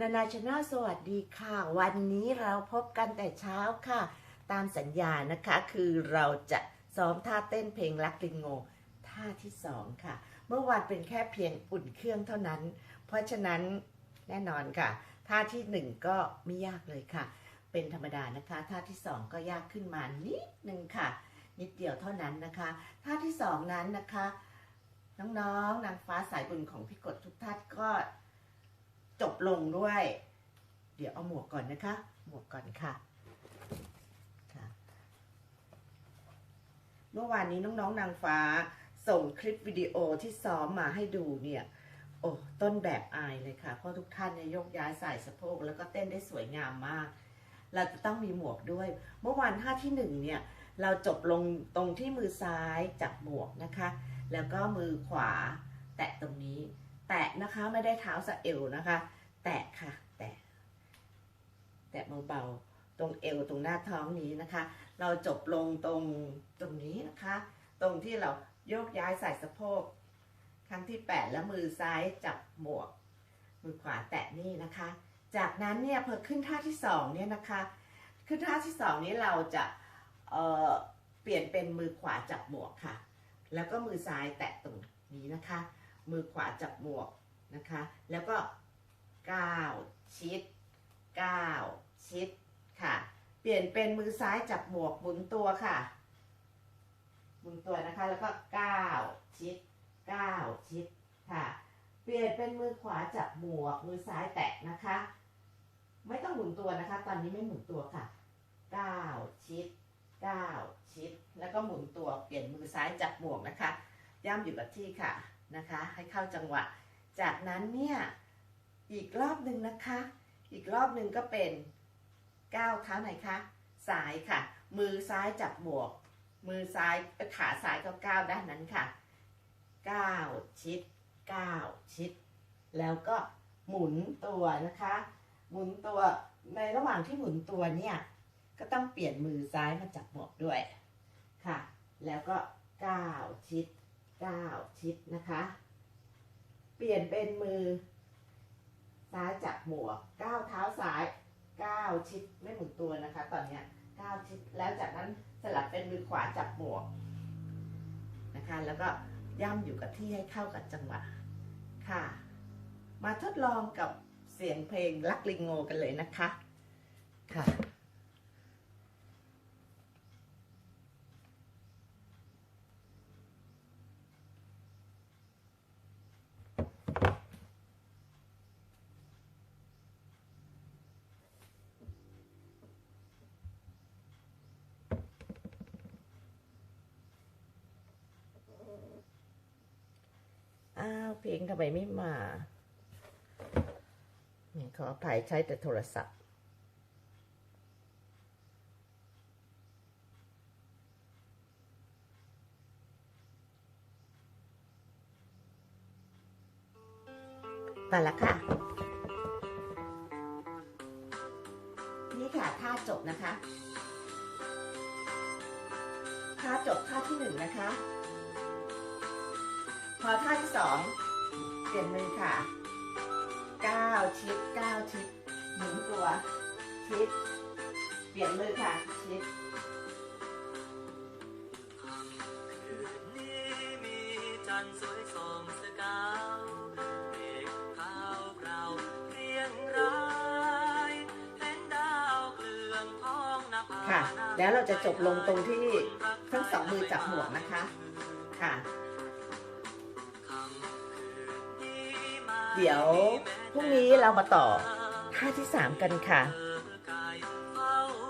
นานาชนาสวัสดีค่ะ วันนี้เราพบกันแต่เช้าค่ะ ตามสัญญานะคะคือเราจะซ้อมท่าเต้นเพลงรักลิงโงท่าที่สองค่ะ เมื่อวานเป็นแค่เพียงอุ่นเครื่องเท่านั้น เพราะฉะนั้นแน่นอนค่ะ ท่าที่หนึ่งก็ไม่ยากเลยค่ะ เป็นธรรมดานะคะท่าที่สองก็ยากขึ้นมานิดนึงค่ะ นิดเดียวเท่านั้นนะคะท่าที่สองนั้นนะคะ น้องๆนางฟ้าสายบุญของพี่กดทุกท่านก็ จบลงด้วย เดี๋ยวเอาหมวกก่อนนะคะ หมวกก่อนค่ะค่ะ เมื่อวานนี้น้องๆนางฟ้าส่งคลิปวิดีโอที่ซ้อมมาให้ดูเนี่ย โอ้ต้นแบบอายเลยค่ะ เพราะทุกท่านเนี่ยยกย้ายใส่สะโพกแล้วก็เต้นได้สวยงามมาก เราจะต้องมีหมวกด้วย เมื่อวานท่าที่หนึ่งเนี่ย เราจบลงตรงที่มือซ้ายจับหมวกนะคะ แล้วก็มือขวาแตะตรงนี้ แตะนะคะ ไม่ได้เท้าสะเอวนะคะ แตะค่ะ แตะ แตะเบาๆตรงเอวตรงหน้าท้องนี้นะคะ เราจบลงตรงตรงนี้นะคะ ตรงที่เราโยกย้ายใส่สะโพกครั้งที่ 8 แล้วมือซ้ายจับหมวก มือขวาแตะนี่นะคะ จากนั้นเนี่ยพอขึ้นท่าที่สองเนี่ยนะคะ ขึ้นท่าที่สองนี้เราจะเเปลี่ยนเป็นมือขวาจับหมวกค่ะ แล้วก็มือซ้ายแตะตรงนี้นะคะ มือขวาจับหมวกนะคะ แล้วก็ก้าวชิดก้าวชิดค่ะ เปลี่ยนเป็นมือซ้ายจับหมวกหมุนตัวค่ะหมุนตัวนะคะ แล้วก็ก้าวชิดก้าวชิดค่ะ เปลี่ยนเป็นมือขวาจับหมวก มือซ้ายแตะนะคะ ไม่ต้องหมุนตัวนะคะ ตอนนี้ไม่หมุนตัวค่ะก้าวชิดก้าวชิด แล้วก็หมุนตัวเปลี่ยนมือซ้ายจับหมวกนะคะ ย่ำอยู่กับที่ค่ะ นะคะ ให้เข้าจังหวะ จากนั้นเนี่ยอีกรอบหนึ่งนะคะ อีกรอบหนึ่งก็เป็นก้าวเท้าไหนคะซ้ายค่ะ มือซ้ายจับหมวก มือซ้ายขาซ้ายก็ก้าวด้านนั้นค่ะก้าวชิดก้าวชิด แล้วก็หมุนตัวนะคะ หมุนตัวในระหว่างที่หมุนตัวเนี่ยก็ต้องเปลี่ยนมือซ้ายมาจับหมวกด้วยค่ะ แล้วก็ก้าวชิด ก้าวชิดนะคะ เปลี่ยนเป็นมือ ซ้ายจับหมวกก้าวเท้าซ้ายก้าวชิดไม่หมุนตัวนะคะ ตอนนี้ยก้าวชิดแล้วจากนั้นสลับเป็นมือขวาจับหมวกนะคะ แล้วก็ย่ำอยู่กับที่ให้เข้ากับจังหวะค่ะ มาทดลองกับเสียงเพลงลักลิงโงกันเลยนะคะค่ะ เพลงทำไมไม่มาขออภัยใช้แต่โทรศัพท์ไปละค่ะ นี่ค่ะท่าจบนะคะ ท่าจบท่าที่หนึ่งนะคะ พอท่าที่สองเปลี่ยนมือค่ะก้าวชิดก้าวชิดหมุนตัวชิด เปลี่ยนมือค่ะชิดคืนนี้มีจันทร์สวยส่องสกาวเมฆขาวเปล่าเรียงรายเห็นดาวเกลื่อนท้องนภาค่ะ แล้วเราจะจบลงตรงที่ทั้งสองมือจับหมวกนะคะ ค่ะ เดี๋ยวพรุ่งนี้เรามาต่อท่าที่สามกันค่ะ